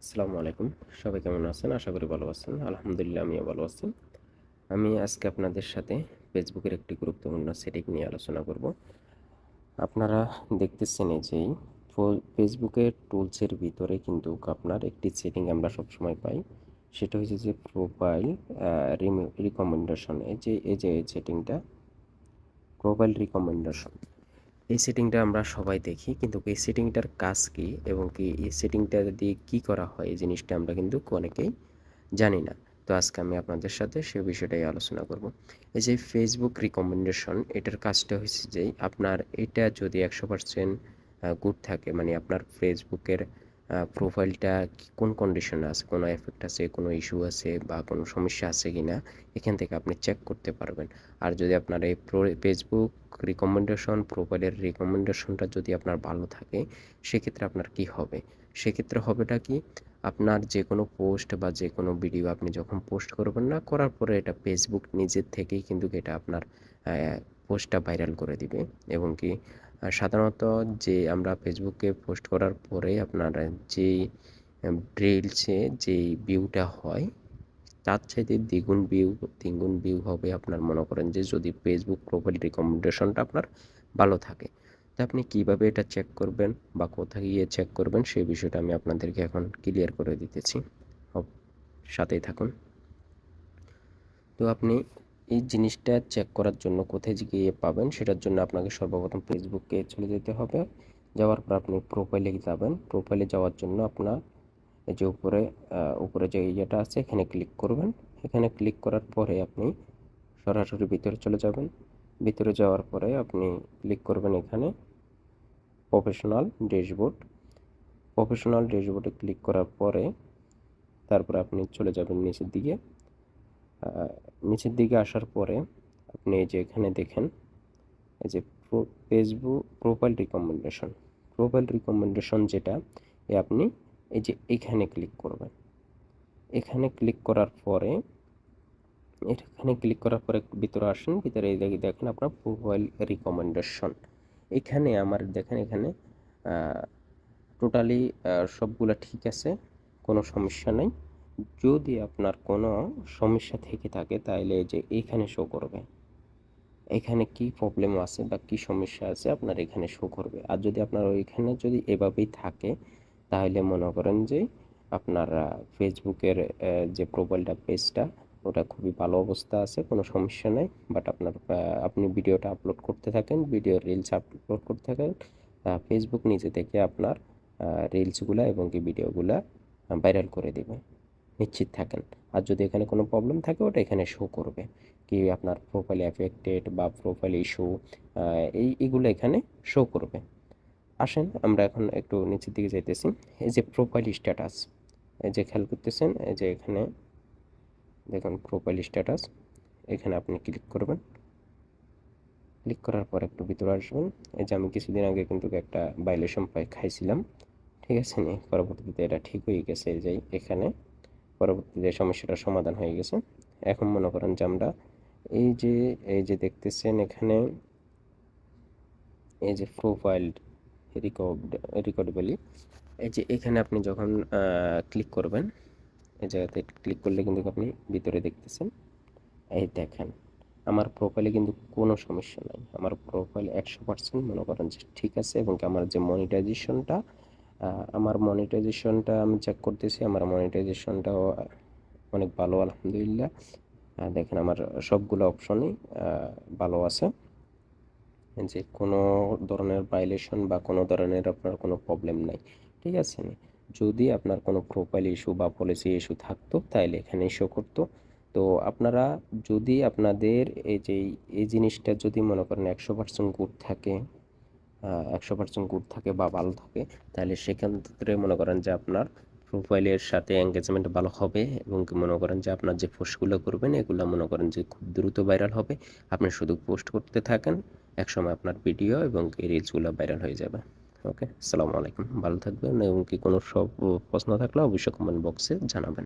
আসসালামু আলাইকুম। সবাই কেমন আছেন? আশা করি ভালো আছেন। আলহামদুলিল্লাহ, আমিও ভালো আছি। আমি আজকে আপনাদের সাথে ফেসবুকের একটি গুরুত্বপূর্ণ সেটিং নিয়ে আলোচনা করব। আপনারা দেখতেছেন যে ফেসবুকের টুলসের ভিতরে কিন্তু আপনার একটি সেটিং আমরা সবসময় পাই। সেটা হচ্ছে যে প্রোফাইল রিকমেন্ডেশন এই যে এই যে সেটিংটা প্রোফাইল রিকমেন্ডেশন এই সেটিংটা আমরা সবাই দেখি, কিন্তু এই সেটিংটার কাজ কি এবং কি এই সেটিংটা দিয়ে কি করা হয় এই জিনিসটা আমরা কিন্তু অনেকেই জানি না। তো আজকে আমি আপনাদের সাথে সে বিষয়টাই আলোচনা করব। এই যে ফেসবুক রিকমেন্ডেশন এটার কাজটা হয়েছে যে আপনার এটা যদি একশো পার্সেন্ট গুড থাকে মানে আপনার ফেসবুকের প্রোফাইলটা কোন কন্ডিশনে আছে, কোনো এফেক্ট আছে, কোনো ইস্যু আছে বা কোনো সমস্যা আছে কি না এখান থেকে আপনি চেক করতে পারবেন। আর যদি আপনার এই ফেসবুক রিকমেন্ডেশন প্রোফাইলের রিকমেন্ডেশনটা যদি আপনার ভালো থাকে, সেক্ষেত্রে আপনার কি হবে? সেক্ষেত্রে হবেটা কি, আপনার যে কোনো পোস্ট বা যে কোনো ভিডিও আপনি যখন পোস্ট করবেন না, করার পরে এটা ফেসবুক নিজের থেকেই কিন্তু এটা আপনার পোস্টটা ভাইরাল করে দিবে। এবং কি সাধারণত যে আমরা ফেসবুকে পোস্ট করার পরে আপনার যেই রিলসে যেই ভিউটা হয়, তার চাইতে দ্বিগুণ ভিউ তিনগুণ ভিউ হবে আপনার মনে করেন যে যদি ফেসবুক প্রোফাইল রিকমেন্ডেশনটা আপনার ভালো থাকে। তো আপনি কীভাবে এটা চেক করবেন বা কোথায় গিয়ে চেক করবেন সেই বিষয়টা আমি আপনাদেরকে এখন ক্লিয়ার করে দিতেছি। সাথেই থাকুন। তো আপনি এই জিনিসটা চেক করার জন্য কোথায় গিয়ে পাবেন, সেটার জন্য আপনাকে সর্বপ্রথম ফেসবুকে চলে যেতে হবে। যাওয়ার পর আপনি প্রোফাইলে যাবেন। প্রোফাইলে যাওয়ার জন্য আপনার যে উপরে উপরে যে ইয়েটা আছে, এখানে ক্লিক করবেন। এখানে ক্লিক করার পরে আপনি সরাসরি ভিতরে চলে যাবেন। ভিতরে যাওয়ার পরে আপনি ক্লিক করবেন এখানে প্রফেশনাল ড্যাশবোর্ড প্রফেশনাল ড্যাশবোর্ডে ক্লিক করার পরে তারপরে আপনি চলে যাবেন নিচের দিকে। নিচের দিকে আসার পরে আপনি এই যে এখানে দেখেন, এই যে Facebook profile recommendation profile recommendation যেটা, এ আপনি এই যে এখানে ক্লিক করবেন। এখানে ক্লিক করার পরে, এখানে ক্লিক করার পরে ভিতরে আসেন, ভিতরে এই দেখেন আপনার প্রোফাইল রিকমেন্ডেশন এখানে আমার দেখেন এখানে টোটালি সবগুলো ঠিক আছে, কোনো সমস্যা নেই। যদি আপনার কোনো সমস্যা থেকে থাকে তাহলে যে এখানে শো করবে। এখানে কি প্রবলেম আছে বা কি সমস্যা আছে, আপনার এখানে শো করবে। আর যদি আপনার ওইখানে যদি এভাবেই থাকে তাহলে মনে করেন যে আপনার ফেসবুকের যে প্রোফাইলটা পেজটা ওটা খুবই ভালো অবস্থা আছে, কোনো সমস্যা নেই। বাট আপনার আপনি ভিডিওটা আপলোড করতে থাকেন ভিডিও রিলস আপলোড করতে থাকেন ফেসবুক নিজে থেকে আপনার রিলসগুলো এবং কি ভিডিওগুলো ভাইরাল করে দেবে। নিশ্চিত থাকেন। আর যদি এখানে কোনো প্রবলেম থাকে, ওটা এখানে শো করবে। কি আপনার প্রোফাইল এফেক্টেড বা প্রোফাইল ইস্যু এই, এগুলো এখানে শো করবে। আসেন, আমরা এখন একটু নিচের দিকে যাইতেছি। এই যে প্রোফাইল স্ট্যাটাস এই যে খেয়াল করতেছেন, এই যে এখানে দেখুন প্রোফাইল স্ট্যাটাস এখানে আপনি ক্লিক করবেন। ক্লিক করার পর একটু ভিতরে আসবেন। এই যে আমি কিছুদিন আগে কিন্তু একটা ভাইলেশন পাই, খাইছিলাম। ঠিক আছে নি? পরবর্তীতে এটা ঠিক হয়ে গেছে এই যে এখানে পরবর্তীতে সমস্যাটার সমাধান হয়ে গেছে। এখন মনে করেন যে আমরা এই যে এই যে দেখতেছেন এখানে, এই যে প্রোফাইল রেকর্ডেবলি এই যে এখানে আপনি যখন ক্লিক করবেন, এই জায়গাতে ক্লিক করলে কিন্তু আপনি ভিতরে দেখতেছেন, এই দেখেন, আমার প্রোফাইলে কিন্তু কোনো সমস্যা নাই। আমার প্রোফাইল একশো পার্সেন্ট মনে করেন যে ঠিক আছে এবং আমার যে মনিটাইজেশনটা আমার মনিটাইজেশনটা আমি চেক করতেছি, আমার মনিটাইজেশনটাও অনেক ভালো, আলহামদুলিল্লাহ। দেখেন আমার সবগুলো অপশনই ভালো আছে। যে কোনো ধরনের ভাইলেশন বা কোনো ধরনের আপনার কোনো প্রবলেম নাই, ঠিক আছে? যদি আপনার কোনো প্রোফাইল ইস্যু বা পলিসি ইস্যু থাকতো, তাহলে এখানে শো করতো। তো আপনারা যদি আপনাদের এই যে, এই জিনিসটা যদি মনে করেন একশো পার্সেন্ট গুড থাকে একশো পার্সেন্ট গুড থাকে বা ভালো থাকে, তাহলে সেক্ষেত্রে মনে করেন যে আপনার প্রোফাইলের সাথে এঙ্গেজমেন্ট ভালো হবে এবং মনে করেন যে আপনার যে পোস্টগুলো করবেন, এগুলো মনে করেন যে খুব দ্রুত ভাইরাল হবে। আপনি শুধু পোস্ট করতে থাকেন, একসময় আপনার ভিডিও এবং রিলসগুলো ভাইরাল হয়ে যাবে। ওকে আসসালামু আলাইকুম ভালো থাকবেন এবং কি কোনো সব প্রশ্ন থাকলে অবশ্যই কমেন্ট বক্সে জানাবেন।